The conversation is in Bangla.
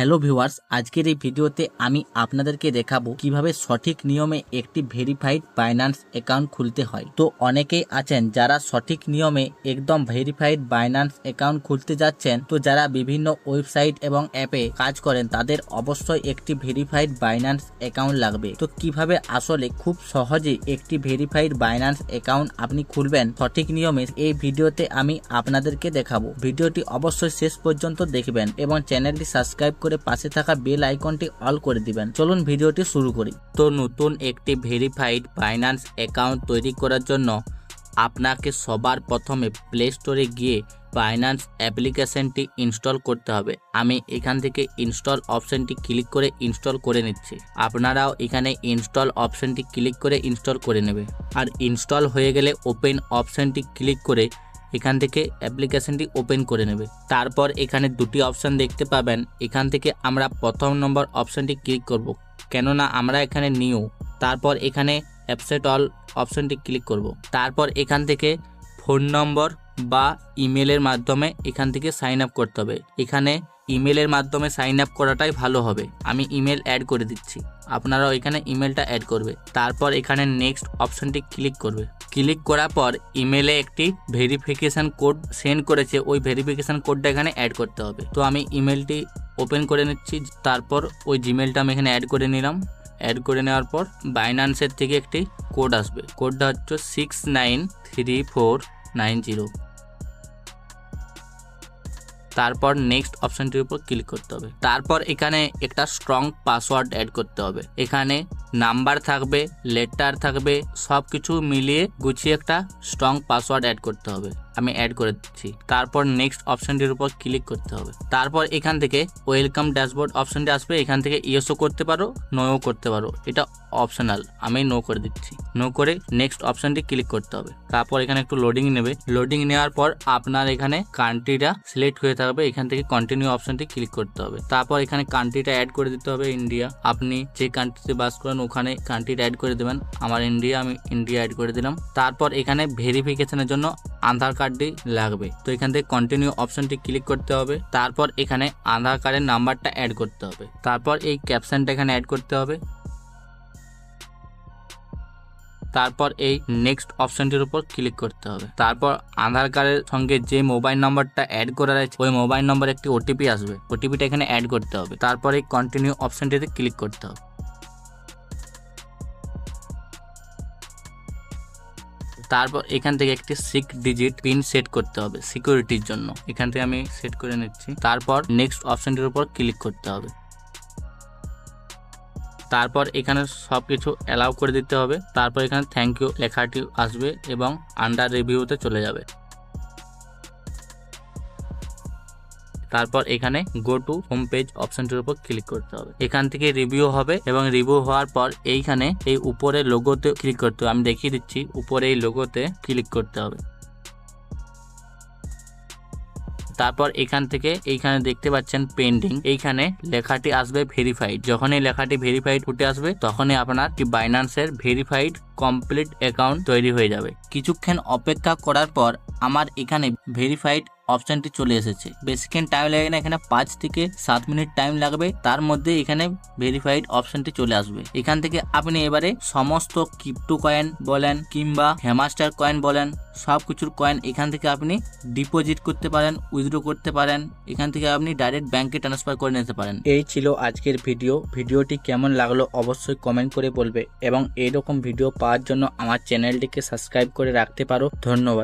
হ্যালো ভিউয়ার্স, আজকের এই ভিডিওতে আমি আপনাদেরকে দেখাবো কীভাবে সঠিক নিয়মে একটি ভেরিফাইড বাইন্যান্স অ্যাকাউন্ট খুলতে হয়। তো অনেকেই আছেন যারা সঠিক নিয়মে একদম ভেরিফাইড বাইন্যান্স অ্যাকাউন্ট খুলতে যাচ্ছেন। তো যারা বিভিন্ন ওয়েবসাইট এবং অ্যাপে কাজ করেন, তাদের অবশ্যই একটি ভেরিফাইড বাইন্যান্স অ্যাকাউন্ট লাগবে। তো কীভাবে আসলে খুব সহজে একটি ভেরিফাইড বাইন্যান্স অ্যাকাউন্ট আপনি খুলবেন সঠিক নিয়মে, এই ভিডিওতে আমি আপনাদেরকে দেখাবো। ভিডিওটি অবশ্যই শেষ পর্যন্ত দেখবেন এবং চ্যানেলটি সাবস্ক্রাইব করে পাশে থাকা বেল আইকনটি অল করে দিবেন। চলুন ভিডিওটি শুরু করি। তো নতুন একটি ভেরিফাইড ফাইন্যান্স অ্যাকাউন্ট তৈরি করার জন্য আপনাকে সবার প্রথমে প্লে স্টোরে গিয়ে ফাইন্যান্স অ্যাপ্লিকেশনটি ইনস্টল করতে হবে। আমি এখান থেকে ইনস্টল অপশনটি ক্লিক করে ইনস্টল করে নিচ্ছি। আপনারাও এখানে ইনস্টল অপশনটি ক্লিক করে ইনস্টল করে নেবে। আর ইনস্টল হয়ে গেলে ওপেন অপশনটি ক্লিক করে এখান থেকে অ্যাপ্লিকেশনটি ওপেন করে নেবে। তারপর এখানে দুটি অপশান দেখতে পাবেন। এখান থেকে আমরা প্রথম নম্বর অপশানটি ক্লিক করব, কেননা আমরা এখানে নিউ। তারপর এখানে অ্যাপসেট অল অপশানটি ক্লিক করব। তারপর এখান থেকে ফোন নম্বর বা ইমেলের মাধ্যমে এখান থেকে সাইন আপ করতে হবে। এখানে ইমেলের মাধ্যমে সাইন আপ করাটাই ভালো হবে। আমি ইমেল অ্যাড করে দিচ্ছি। আপনারা এখানে ইমেলটা অ্যাড করবে। তারপর এখানে নেক্সট অপশনটি ক্লিক করবে। ক্লিক করার পর ইমেলে একটি ভেরিফিকেশান কোড সেন্ড করেছে। ওই ভেরিফিকেশান কোডটা এখানে অ্যাড করতে হবে। তো আমি ইমেলটি ওপেন করে নিচ্ছি। তারপর ওই জিমেলটা আমি এখানে অ্যাড করে নিলাম। অ্যাড করে নেওয়ার পর বাইন্যান্সের থেকে একটি কোড আসবে। কোডটা হচ্ছে six nine three four nine zero তারপর নেক্সট অপশনটির উপর ক্লিক করতে হবে। তারপর এখানে একটা স্ট্রং পাসওয়ার্ড অ্যাড করতে হবে। এখানে নাম্বার থাকবে লেটার থাকবে সব কিছু মিলিয়ে গুছিয়ে একটা স্ট্রং পাসওয়ার্ড অ্যাড করতে হবে। আমি অ্যাড করে দিচ্ছি। তারপর নেক্সট অপশনটির উপর ক্লিক করতে হবে। তারপর এখান থেকে ওয়েলকাম ড্যাশবোর্ড অপশনটি আসবে। এখান থেকে ইয়েসও করতে পারো নোও করতে পারো। এটা অপশনাল আমি নো করে দিচ্ছি। নো করে নেক্সট অপশনটি ক্লিক করতে হবে। তারপর এখানে একটু লোডিং নেবে। লোডিং নেওয়ার পর আপনার এখানে কান্ট্রিটা সিলেক্ট হয়ে থাকবে। এখান থেকে কন্টিনিউ অপশনটি ক্লিক করতে হবে। তারপর এখানে কান্ট্রিটা অ্যাড করে দিতে হবে ইন্ডিয়া আপনি যে কান্ট্রিতে বাস করেন, ওখানে কান্ট্রিটা অ্যাড করে দেবেন। আমার ইন্ডিয়া আমি ইন্ডিয়া অ্যাড করে দিলাম। তারপর এখানে ভেরিফিকেশনের জন্য আধার কার্ডটি লাগবে। তো এখান থেকে কন্টিনিউ অপশনটি ক্লিক করতে হবে। তারপর এখানে আধার কার্ডের নাম্বারটা অ্যাড করতে হবে। তারপর এই ক্যাপশনটা এখানে অ্যাড করতে হবে। তারপর এই নেক্সট অপশনটির উপর ক্লিক করতে হবে। তারপর আধার কার্ডের সঙ্গে যে মোবাইল নাম্বারটা অ্যাড করা রয়েছে, ওই মোবাইল নম্বর একটি ওটিপি আসবে। ওটিপিটা এখানে অ্যাড করতে হবে। তারপর এই কন্টিনিউ অপশনটিতে ক্লিক করতে হবে। তারপর এখান থেকে একটি সিক্স ডিজিট পিন সেট করতে হবে সিকিউরিটির জন্য। এখান থেকে আমি সেট করে নিচ্ছি। তারপর নেক্সট অপশনটির উপর ক্লিক করতে হবে। তারপর এখানে সব কিছু অ্যালাউ করে দিতে হবে। তারপর এখানে থ্যাংক ইউ লেখাটি আসবে এবং আন্ডার রিভিউতে চলে যাবে। তারপর এখানে গো টু হোম পেজ অপশনটির উপর ক্লিক করতে হবে। এখান থেকে রিভিউ হবে এবং রিভিউ হওয়ার পর এইখানে এই উপরে লোগোতে ক্লিক করতে হবে। আমি দেখিয়ে দিচ্ছি, উপরে এই লোগোতে ক্লিক করতে হবে। তারপর এখান থেকে এইখানে দেখতে পাচ্ছেন পেন্ডিং এইখানে লেখাটি আসবে ভেরিফাইড যখন এই লেখাটি ভেরিফাইড উঠে আসবে, তখনই আপনার বাইন্যান্সের ভেরিফাইড কমপ্লিট অ্যাকাউন্ট তৈরি হয়ে যাবে। কিছুক্ষণ অপেক্ষা করার পর আমার এখানে ভেরিফাইড অপশনটি চলে এসেছে। বেশিক্ষণ টাইম লাগে না এখানে পাঁচ থেকে সাত মিনিট টাইম লাগবে। তার মধ্যে এখানে ভেরিফাইড অপশনটি চলে আসবে। এখান থেকে আপনি এবারে সমস্ত ক্রিপ্টো কয়েন বলেন কিংবা হ্যামাস্টার কয়েন বলেন সব কিছুর কয়েন এখান থেকে আপনি ডিপোজিট করতে পারেন উইথড্র করতে পারেন। এখান থেকে আপনি ডাইরেক্ট ব্যাংকে ট্রান্সফার করে নিতে পারেন। এই ছিল আজকের ভিডিও ভিডিওটি কেমন লাগল অবশ্যই কমেন্ট করে বলবে এবং এইরকম ভিডিও পাওয়ার জন্য আমার চ্যানেলটিকে সাবস্ক্রাইব করে রাখতে পারো। ধন্যবাদ।